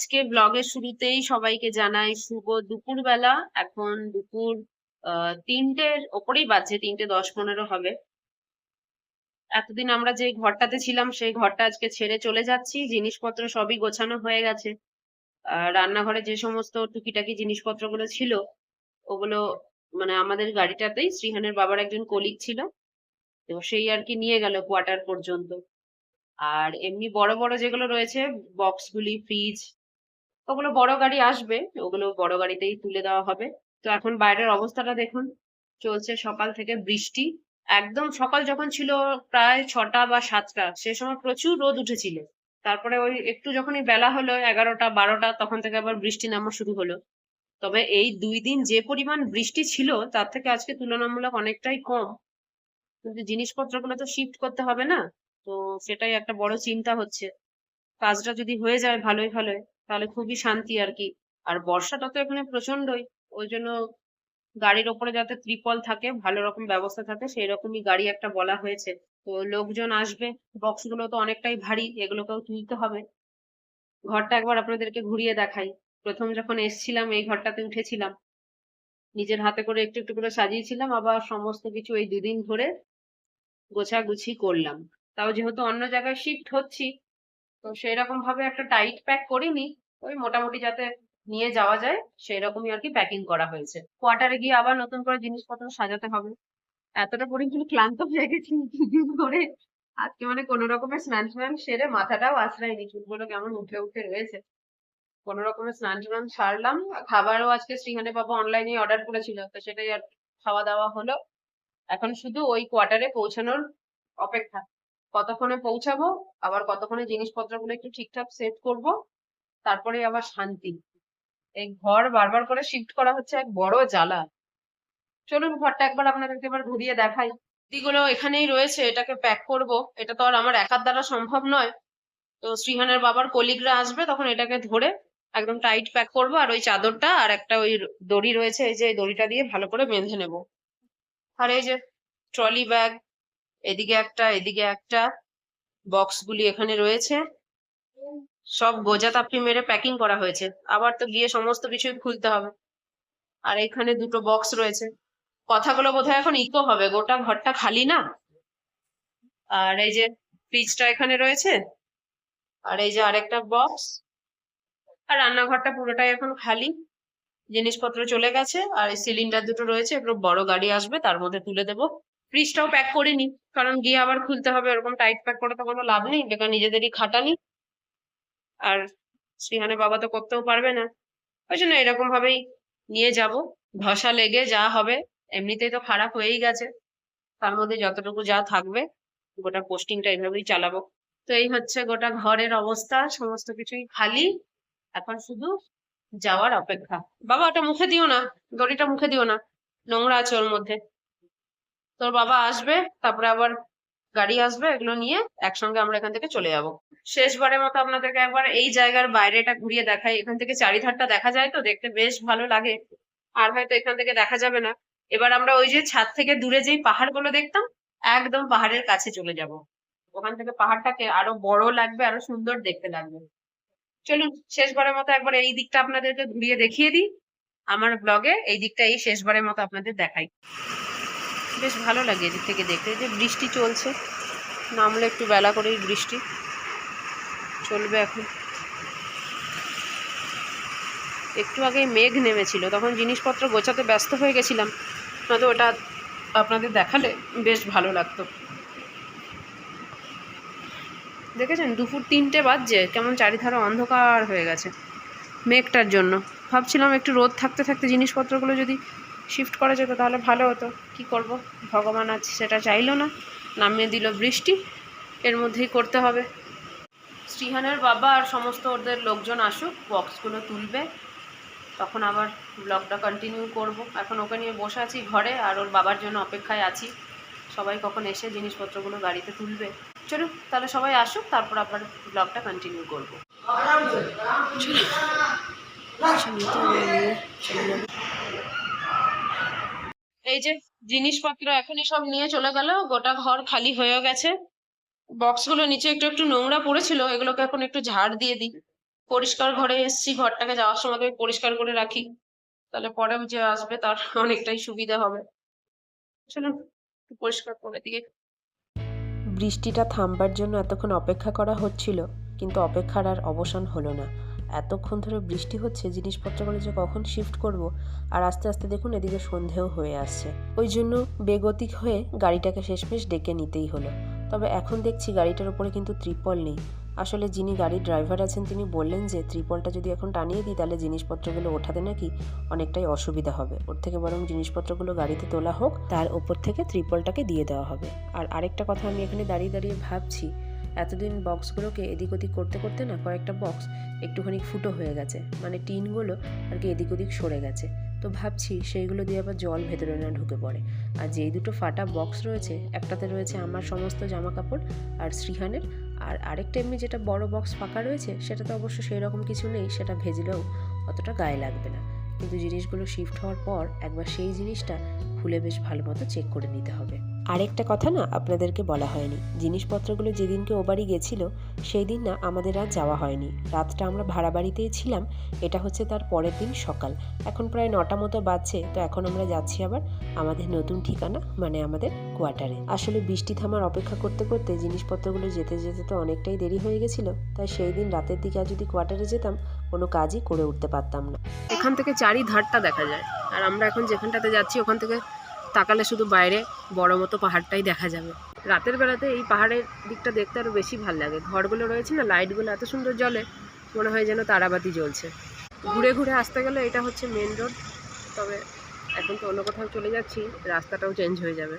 আজকে ব্লগের শুরুতেই সবাইকে জানাই শুভ দুপুরবেলা। এখন দুপুর তিনটের ওপরেই বাজছে, তিনটে দশ পনেরো হবে। এতদিন আমরা যে ঘরটাতে ছিলাম, সেই ঘরটা আজকে ছেড়ে চলে যাচ্ছি। জিনিসপত্র সবই গোছানো হয়ে গেছে। রান্নাঘরে যে সমস্ত টুকিটাকি জিনিসপত্রগুলো ছিল, ওগুলো মানে আমাদের গাড়িটাতেই শ্রীহানের বাবার একজন কলিগ ছিল। তো সেই আর কি নিয়ে গেল কোয়ার্টার পর্যন্ত। আর এমনি বড় বড় যেগুলো রয়েছে বক্সগুলি ফ্রিজ ওগুলো বড় গাড়ি আসবে, ওগুলো বড় গাড়িতেই তুলে দেওয়া হবে। তো এখন বাইরের অবস্থাটা দেখুন, চলছে সকাল থেকে বৃষ্টি। একদম সকাল যখন ছিল প্রায় ছটা বা সাতটা, সে সময় প্রচুর রোদ উঠেছিল। তারপরে ওই একটু যখনই বেলা হলো, এগারোটা, বারোটা, তখন থেকে আবার বৃষ্টি নামা শুরু হলো। তবে এই দুই দিন যে পরিমাণ বৃষ্টি ছিল, তার থেকে আজকে তুলনামূলক অনেকটাই কম। কিন্তু জিনিসপত্রগুলো তো শিফট করতে হবে না, তো সেটাই একটা বড় চিন্তা হচ্ছে। কাজটা যদি হয়ে যায় ভালোই ভালোই। তাহলে খুবই শান্তি আর কি আর বর্ষাটা তো এখানে প্রচন্ডই ওই জন্য গাড়ির ওপরে যাতে ত্রিপল থাকে, ভালো রকম ব্যবস্থা থাকে সেই রকমই গাড়ি একটা বলা হয়েছে। তো লোকজন আসবে বক্সগুলো তো অনেকটাই ভারী, এগুলোকেও তুলতে হবে। ঘরটা একবার আপনাদেরকে ঘুরিয়ে দেখাই। প্রথম যখন এসছিলাম, এই ঘরটাতে উঠেছিলাম। নিজের হাতে করে একটু একটু করে সাজিয়েছিলাম, আবার সমস্ত কিছু এই দুদিন ধরে গোছাগুছি করলাম। তাও যেহেতু অন্য জায়গায় শিফট হচ্ছি তো সেই রকম ভাবে একটা টাইট প্যাক করিনি, ওই মোটামুটি যাতে নিয়ে যাওয়া যায় সেই রকমই আর কি প্যাকিং করা হয়েছে। কোয়ার্টারে গিয়ে আবার নতুন করে জিনিসপত্র সাজাতে হবে। এতটা পরিমাণ ক্লান্ত হয়ে গেছি ধরে আজকে মানে কোনো রকমের স্নান টান সেরে মাথাটাও আশ্রয়নি চুলগুলো কেমন উঠে উঠে রয়েছে। কোনো রকমের স্নান টান সারলাম, খাবারও আজকে শ্রীহানে বাবা অনলাইনে অর্ডার করেছিল, তো সেটাই আর খাওয়া দাওয়া হলো। এখন শুধু ওই কোয়ার্টারে পৌঁছানোর অপেক্ষা। কতক্ষণে পৌঁছাবো? আবার কতক্ষণে জিনিসপত্রগুলো একটু ঠিকঠাক সেট করব? তারপরে আবার শান্তি। এই ঘর বারবার করে শিফট করা হচ্ছে এক বড় জ্বালা। চলুন ঘরটা একবার আপনাদেরকে এবার ঘুরিয়ে দেখাই। দিগুলো এখানেই রয়েছে, এটাকে প্যাক করব। এটা তো আর আমার একার দ্বারা সম্ভব নয়। তো শ্রীহানের বাবার কলিগরা আসবে, তখন এটাকে ধরে একদম টাইট প্যাক করব, আর ওই চাদরটা আর একটা ওই দড়ি রয়েছে, এই যে দড়িটা দিয়ে ভালো করে বেঁধে নেব। আর এই যে ট্রলি ব্যাগ এদিকে একটা এদিকে একটা। বক্সগুলি এখানে রয়েছে। সব গোজা তাপটি মেরে প্যাকিং করা হয়েছে। আবার তো গিয়ে সমস্ত কিছুই খুলতে হবে। আর এখানে দুটো বক্স রয়েছে। কথাগুলো বোধহয় এখন ইকো হবে। গোটা ঘরটা খালি না? আর এই যে ফ্রিজটা এখানে রয়েছে। আর এই যে আরেকটা বক্স আর রান্নাঘরটা পুরোটাই এখন খালি। জিনিসপত্র চলে গেছে। আর এই সিলিন্ডার দুটো রয়েছে। এগুলো বড় গাড়ি আসবে, তার মধ্যে তুলে দেবো। ফ্রিজটাও প্যাক করিনি কারণ গিয়ে আবার খুলতে হবে, ওরকম টাইট প্যাক করে তো কোনো লাভ নেই, বেকার নিজেদেরই খাটানি। আর শ্রীহানের বাবা তো করতেও পারবে না। ওই জন্য এরকম ভাবেই নিয়ে যাব। ধসা লেগে যা হবে, এমনিতেই তো খারাপ হয়েই গেছে। তার মধ্যে যতটুকু যা থাকবে, গোটা পোস্টিংটা এইভাবেই চালাবো। তো এই হচ্ছে গোটা ঘরের অবস্থা, সমস্ত কিছুই খালি। এখন শুধু যাওয়ার অপেক্ষা। বাবা, ওটা মুখে দিও না, দড়িটা মুখে দিও না, নোংরা আছে ওর মধ্যে। তোর বাবা আসবে, তারপরে আবার গাড়ি আসবে, এগুলো নিয়ে একসঙ্গে আমরা এখান থেকে চলে যাব। শেষবারের মতো আপনাদেরকে একবার এই জায়গার বাইরেটা ঘুরিয়ে দেখাই। এখান থেকে চারিধারটা দেখা যায় তো, দেখতে বেশ ভালো লাগে। আর হয়তো এখান থেকে দেখা যাবে না। এবার আমরা ওই যে ছাদ থেকে দূরে যেই পাহাড়গুলো দেখতাম, একদম পাহাড়ের কাছে চলে যাব। ওখান থেকে পাহাড়টাকে আরও বড় লাগবে, আরও সুন্দর দেখতে লাগবে। চলুন, শেষবারের মতো একবার এই দিকটা আপনাদেরকে ঘুরিয়ে দেখিয়ে দিই। আমার ব্লগে এই দিকটা এই শেষবারের মতো আপনাদের দেখাই। বেশ ভালো লাগে এদিক থেকে দেখতে। যে বৃষ্টি চলছে, নামলে একটু বেলা করেই বৃষ্টি। চলবে এখন। একটু আগে মেঘ নেমেছিল, তখন জিনিসপত্র গোছাতে ব্যস্ত হয়ে গেছিলাম। নয়তো ওটা আপনাদের দেখালে বেশ ভালো লাগতো। দেখেছেন? দুপুর তিনটে বাজছে, কেমন চারিধারে অন্ধকার হয়ে গেছে। মেঘটার জন্য। ভাবছিলাম একটু রোদ থাকতে থাকতে জিনিসপত্রগুলো যদি শিফট করা যেত তাহলে ভালো হতো। কি করব? ভগবান আজ সেটা চাইলো না। নামিয়ে দিল বৃষ্টি। এর মধ্যেই করতে হবে। শ্রীহানের বাবা আর সমস্ত ওদের লোকজন আসুক বক্সগুলো তুলবে। তখন আবার ব্লগটা কন্টিনিউ করব। এখন ওকে নিয়ে বসে আছি ঘরে আর ওর বাবার জন্য অপেক্ষায় আছি। সবাই কখন এসে জিনিসপত্রগুলো গাড়িতে তুলবে। চলুন তাহলে সবাই আসুক তারপর আবার ব্লগটা কন্টিনিউ করব। চলো এই যে জিনিসপত্র এখনই সব নিয়ে চলে গেল, গোটা ঘর খালি হয়ে গেছে। বক্সগুলো নিচে একটু একটু নোংরা পড়েছিল, এগুলোকে এখন একটু ঝাড় দিয়ে দিই। পরিষ্কার ঘরে এসছি, ঘরটাকে যাওয়ার সময় পরিষ্কার করে রাখি। তাহলে পরেও যে আসবে তার অনেকটাই সুবিধা হবে। চলুন পরিষ্কার করে দিয়ে বৃষ্টিটা থামবার জন্য এতক্ষণ অপেক্ষা করা হচ্ছিল, কিন্তু অপেক্ষার আর অবসান হলো না। এতক্ষণ ধরে বৃষ্টি হচ্ছে, জিনিসপত্রগুলো যে কখন শিফট করব? আর আস্তে আস্তে দেখুন এদিকে সন্ধেও হয়ে আসছে। ওই জন্য বেগতিক হয়ে গাড়িটাকে শেষমেশ ডেকে নিতেই হলো। তবে এখন দেখছি গাড়িটার উপরে কিন্তু ত্রিপল নেই। আসলে যিনি গাড়ির ড্রাইভার আছেন, তিনি বললেন যে ত্রিপলটা যদি এখন টানিয়ে দিই, তাহলে জিনিসপত্রগুলো ওঠাতে নাকি অনেকটাই অসুবিধা হবে। ওর থেকে বরং জিনিসপত্রগুলো গাড়িতে তোলা হোক, তার ওপর থেকে ত্রিপলটাকে দিয়ে দেওয়া হবে। আর আরেকটা কথা আমি এখানে দাঁড়িয়ে দাঁড়িয়ে ভাবছি এতদিন বক্সগুলোকে এদিক ওদিক করতে করতে না কয়েকটা বক্স একটুখানি ফুটো হয়ে গেছে। মানে টিনগুলো আর কি এদিক ওদিক সরে গেছে। তো ভাবছি সেইগুলো দিয়ে আবার জল ভেতরে না ঢুকে পড়ে। আর যেই দুটো ফাটা বক্স রয়েছে, একটাতে রয়েছে আমার সমস্ত জামা কাপড় আর শ্রীহানের। আর আরেকটা এমনি যেটা বড় বক্স ফাঁকা রয়েছে সেটা তো অবশ্য সেই রকম কিছু নেই, সেটা ভেজলেও অতটা গায়ে লাগবে না। কিন্তু জিনিসগুলো শিফট হওয়ার পর একবার সেই জিনিসটা খুলে বেশ ভালো মতো চেক করে নিতে হবে। আরেকটা কথা না আপনাদেরকে বলা হয়নি। জিনিসপত্রগুলো যেদিনকে ও বাড়ি গেছিল সেই দিন না আমাদের আর যাওয়া হয়নি। রাতটা আমরা ভাড়া বাড়িতেই ছিলাম, এটা হচ্ছে তার পরের দিন সকাল। এখন প্রায় নটা মতো বাজছে, তো এখন আমরা যাচ্ছি আবার আমাদের নতুন ঠিকানা মানে আমাদের কোয়ার্টারে। আসলে বৃষ্টি থামার অপেক্ষা করতে করতে জিনিসপত্রগুলো যেতে যেতে তো অনেকটাই দেরি হয়ে গেছিল, তাই সেই দিন রাতের দিকে আর যদি কোয়ার্টারে যেতাম কোনো কাজই করে উঠতে পারতাম না। এখান থেকে চারি ধারটা দেখা যায়। আর আমরা এখন যেখানটাতে যাচ্ছি, ওখান থেকে তাকালে শুধু বাইরে বড় মতো পাহাড়টাই দেখা যাবে। রাতের বেলাতে এই পাহাড়ের দিকটা দেখতে আরও বেশি ভালো লাগে। ঘরগুলো রয়েছে না, লাইটগুলো এত সুন্দর জ্বলে, মনে হয় যেন তারাবাতি জ্বলছে। ঘুরে ঘুরে আসতে গেলে এটা হচ্ছে মেন রোড, তবে এখন তো অন্য কোথাও চলে যাচ্ছি, রাস্তাটাও চেঞ্জ হয়ে যাবে।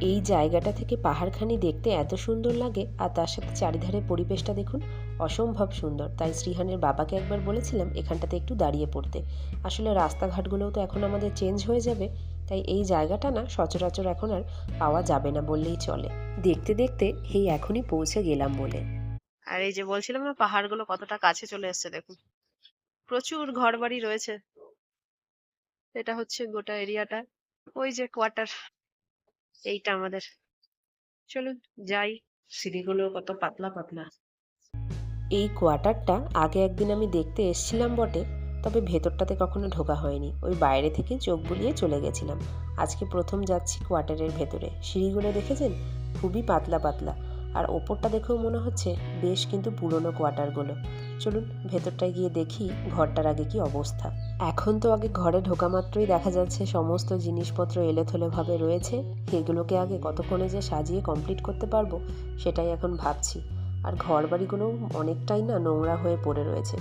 এই জায়গাটা থেকে পাহাড়খানি দেখতে এত সুন্দর লাগে, আর তার সাথে চারিধারে পরিবেশটা দেখুন অসম্ভব সুন্দর। তাই শ্রীহানের বাবাকে একবার বলেছিলাম এখানটাতে একটু দাঁড়িয়ে পড়তে। আসলে রাস্তাঘাটগুলোও তো এখন আমাদের চেঞ্জ হয়ে যাবে, তাই এই জায়গাটা না সচরাচর এখন আর পাওয়া যাবে না বললেই চলে। দেখতে দেখতে এই এখনই পৌঁছে গেলাম বলে। আর এই যে বলছিলাম না পাহাড়গুলো কতটা কাছে চলে এসছে দেখুন। প্রচুর ঘরবাড়ি রয়েছে। এটা হচ্ছে গোটা এরিয়াটা, ওই যে কোয়ার্টার এইটা আমাদের। চলুন যাই। সিঁড়িগুলো কত পাতলা পাতলা। এই কোয়ার্টারটা আগে একদিন আমি দেখতে এসছিলাম বটে তবে ভেতরটাতে কখনো ঢোকা হয়নি। ওই বাইরে থেকে চোখ বুলিয়ে চলে গেছিলাম। আজকে প্রথম যাচ্ছি কোয়ার্টারের ভেতরে। সিঁড়িগুলো দেখেছেন? খুবই পাতলা পাতলা। আর ওপরটা দেখেও মনে হচ্ছে বেশ কিন্তু পুরনো কোয়ার্টারগুলো। চলুন, ভেতরটায় গিয়ে দেখি ঘরটার আগে কি অবস্থা। এখন তো আগে ঘরে ঢোকা মাত্রই দেখা যাচ্ছে সমস্ত জিনিসপত্র এলোথেলোভাবে রয়েছে। এগুলোকে আগে কতক্ষণে যে সাজিয়ে কমপ্লিট করতে পারব, সেটাই এখন ভাবছি। আর ঘর বাড়িগুলোও অনেকটাই না নোংরা হয়ে পড়ে রয়েছে।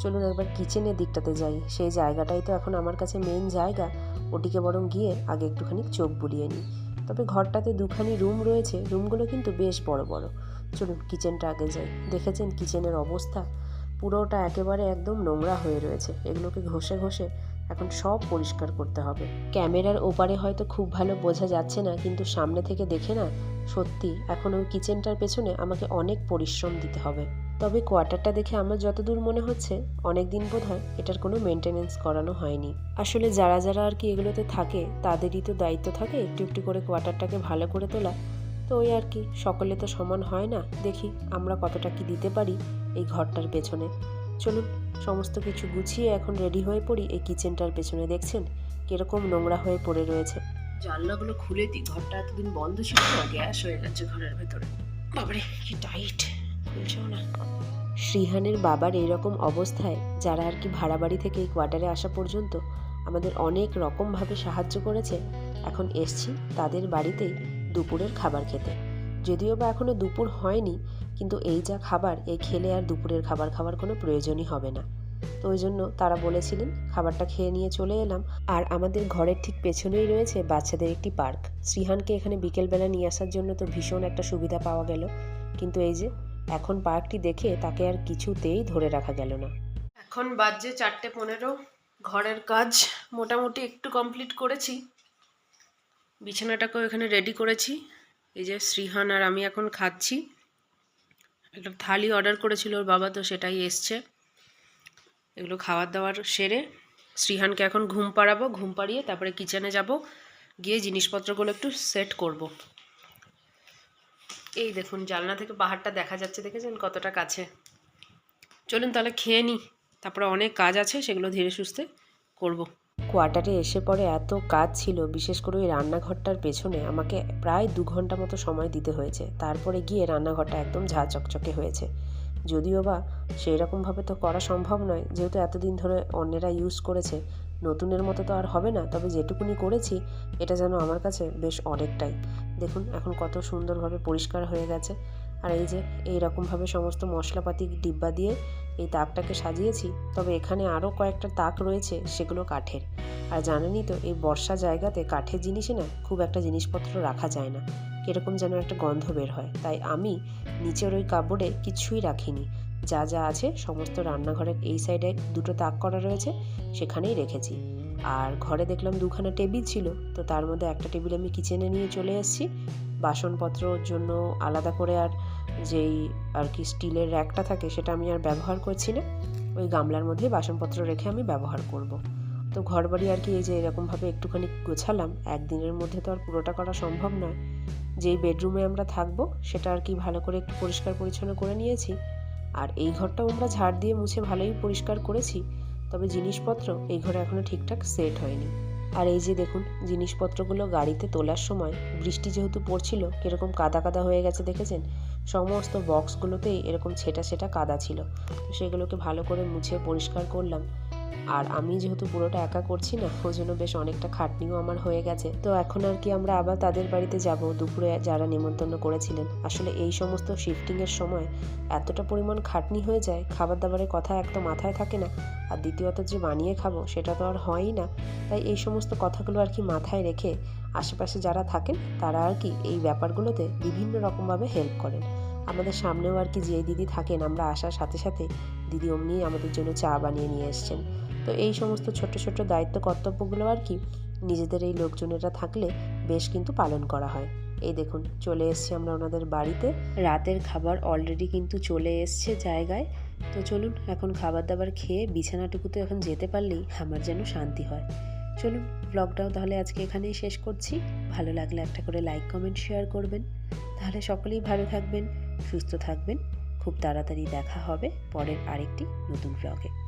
চলুন একবার কিচেনের দিকটাতে যাই। সেই জায়গাটাই তো এখন আমার কাছে মেন জায়গা। ওটিকে বরং গিয়ে আগে একটুখানি চোখ বুলিয়ে নিই। তবে ঘরটাতে দুখানি রুম রয়েছে, রুমগুলো কিন্তু বেশ বড় বড়। চলুন কিচেনটা আগে যাই। দেখেছেন কিচেনের অবস্থা? পুরোটা একেবারে একদম নোংরা হয়ে রয়েছে। এগুলোকে ঘষে ঘষে এখন সব পরিষ্কার করতে হবে। ক্যামেরার ওপারে হয়তো খুব ভালো বোঝা যাচ্ছে না, কিন্তু সামনে থেকে দেখে না? সত্যি, এখন ওই কিচেনটার পেছনে আমাকে অনেক পরিশ্রম দিতে হবে। তবে কোয়ার্টারটা দেখে আমার যতদূর মনে হচ্ছে অনেক দিন বোধ হয় এটার কোনো মেনটেনেন্স করানো হয়নি। আসলে যারা যারা আর কি এগুলোতে থাকে, তাদেরই তো দায়িত্ব থাকে একটু একটু করে কোয়ার্টারটাকে ভালো করে তোলা। তো ওই আর কি, সকলে তো সমান হয় না। দেখি আমরা কতটা কি দিতে পারি এই ঘরটার পেছনে। চলুন, সমস্ত কিছু গুছিয়ে এখন রেডি হয়ে পড়ি এই কিচেনটার পেছনে, দেখছেন? কীরকম নোংরা হয়ে পড়ে রয়েছে। জানলাগুলো খুলে দিই, ঘরটা এতদিন বন্ধ ছিল, গ্যাস হয়ে গেছে ঘরের ভেতরে। বাবারে, কি টাইট। খুলছেও না। শ্রীহানের বাবার এইরকম অবস্থায় যারা আর কি ভাড়া বাড়ি থেকে এই কোয়ার্টারে আসা পর্যন্ত আমাদের অনেক রকমভাবে সাহায্য করেছে, এখন এসছি তাদের বাড়িতেই দুপুরের খাবার খেতে। যদিও বা এখনও দুপুর হয়নি, কিন্তু এই যা খাবার এই খেলে আর দুপুরের খাবার খাওয়ার কোনো প্রয়োজনই হবে না। তো ওই জন্য তারা বলেছিলেন, খাবারটা খেয়ে নিয়ে চলে এলাম। আর আমাদের ঘরের ঠিক পেছনেই রয়েছে বাচ্চাদের একটি পার্ক। শ্রীহানকে এখানে বিকেলবেলা নিয়ে আসার জন্য তো ভীষণ একটা সুবিধা পাওয়া গেল। কিন্তু এই যে এখন পার্কটি দেখে তাকে আর কিছুতেই ধরে রাখা গেল না। এখন বাজছে চারটে পনেরো। ঘরের কাজ মোটামুটি একটু কমপ্লিট করেছি। বিছানাটাকেও এখানে রেডি করেছি। এই যে শ্রীহান আর আমি এখন খাচ্ছি। একটা থালি অর্ডার করেছিল ওর বাবা, তো সেটাই এসছে। এগুলো খাবার দাবার সেরে শ্রীহানকে এখন ঘুম পাড়াবো। ঘুম পাড়িয়ে তারপরে কিচেনে যাব। গিয়ে জিনিসপত্রগুলো একটু সেট করব। এই দেখুন জানলা থেকে পাহাড়টা দেখা যাচ্ছে, দেখেছেন কতটা কাছে? চলুন তাহলে খেয়ে নিই তারপরে অনেক কাজ আছে, সেগুলো ধীরে সুস্থে করব। কোয়ার্টারে এসে পরে এত কাজ ছিল, বিশেষ করে ওই রান্নাঘরটার পেছনে আমাকে প্রায় দু ঘণ্টা মতো সময় দিতে হয়েছে। তারপরে গিয়ে রান্নাঘরটা একদম ঝা চকচকে হয়েছে। যদিও বা সেই রকমভাবে তো করা সম্ভব নয়, যেহেতু এতদিন ধরে অন্যেরা ইউজ করেছে, নতুনের মতো তো আর হবে না, তবে যেটুকুনি করেছি, এটা যেন আমার কাছে বেশ অনেকটাই। দেখুন, এখন কত সুন্দরভাবে পরিষ্কার হয়ে গেছে। আর এই যে এই রকমভাবে সমস্ত মশলাপাতি ডিব্বা দিয়ে এই তাকটাকে সাজিয়েছি, তবে এখানে আরও কয়েকটা তাক রয়েছে, সেগুলো কাঠের। আর জানেনই তো, এই বর্ষা জায়গাতে কাঠের জিনিসে না খুব একটা জিনিসপত্র রাখা যায় না। কীরকম যেন একটা গন্ধ বের হয়। তাই আমি নিচের ওই কাপড়ে কিছুই রাখিনি। যা যা আছে, সমস্ত রান্নাঘরের এই সাইডে দুটো তাক করা রয়েছে, সেখানেই রেখেছি। আর ঘরে দেখলাম দুখানা টেবিল ছিল, তো তার মধ্যে একটা টেবিল আমি কিচেনে নিয়ে চলে এসেছি বাসনপত্রর জন্য আলাদা করে আর যেই আর কি স্টিলের র্যাকটা থাকে সেটা আমি আর ব্যবহার করছি না। ওই গামলার মধ্যে বাসনপত্র রেখে আমি ব্যবহার করব। তো ঘর বাড়ি আর কি এই যে এরকমভাবে একটুখানি গোছালাম, একদিনের মধ্যে তো আর পুরোটা করা সম্ভব নয়। যেই বেডরুমে আমরা থাকব সেটা আর কি ভালো করে একটু পরিষ্কার পরিচ্ছন্ন করে নিয়েছি। আর এই ঘরটাও আমরা ঝাড় দিয়ে মুছে ভালোই পরিষ্কার করেছি। তবে জিনিসপত্র এই ঘরে এখনও ঠিকঠাক সেট হয়নি। আর এই যে দেখুন, জিনিসপত্রগুলো গাড়িতে তোলার সময় বৃষ্টি যেহেতু পড়ছিল, কীরকম কাদা কাদা হয়ে গেছে দেখেছেন? সমস্ত বক্সগুলোতেই এরকম ছেটা ছেটা কাদা ছিল। তো সেগুলোকে ভালো করে মুছে পরিষ্কার করলাম। আর আমি যেহেতু পুরোটা একা করছি না ওই জন্য বেশ অনেকটা খাটনিও আমার হয়ে গেছে। তো এখন আর কি আমরা আবার তাদের বাড়িতে যাব, দুপুরে যারা নেমন্তন্ন করেছিলেন। আসলে এই সমস্ত শিফটিংয়ের সময় এতটা পরিমাণ খাটনি হয়ে যায় খাবার দাবারের কথা এক তো মাথায় থাকে না, আর দ্বিতীয়ত যে বানিয়ে খাব সেটা তো আর হয়ই না। তাই এই সমস্ত কথাগুলো আর কি মাথায় রেখে আশেপাশে যারা থাকেন, তারা আর কি এই ব্যাপারগুলোতে বিভিন্ন রকমভাবে হেল্প করেন। আমাদের সামনেও আর কি যে দিদি থাকেন, আমরা আসার সাথে সাথে দিদি অমনি আমাদের জন্য চা বানিয়ে নিয়ে এসছেন। তো এই সমস্ত ছোট ছোট দায়িত্ব কর্তব্যগুলো আর কি নিজেদের এই লোকজনেরা থাকলে বেশ কিন্তু পালন করা হয়। এই দেখুন, চলে এসছি আমরা ওনাদের বাড়িতে। রাতের খাবার অলরেডি কিন্তু চলে এসছে জায়গায়। তো চলুন, এখন খাবার দাবার খেয়ে বিছানাটুকু তো এখন যেতে পারলেই আমার যেন শান্তি হয়। চলুন ব্লগটাও তাহলে আজকে এখানেই শেষ করছি। ভালো লাগলে একটা করে লাইক কমেন্ট শেয়ার করবেন। তাহলে সকলেই ভালো থাকবেন। সুস্থ থাকবেন। খুব তাড়াতাড়ি দেখা হবে পরের আরেকটি নতুন ব্লগে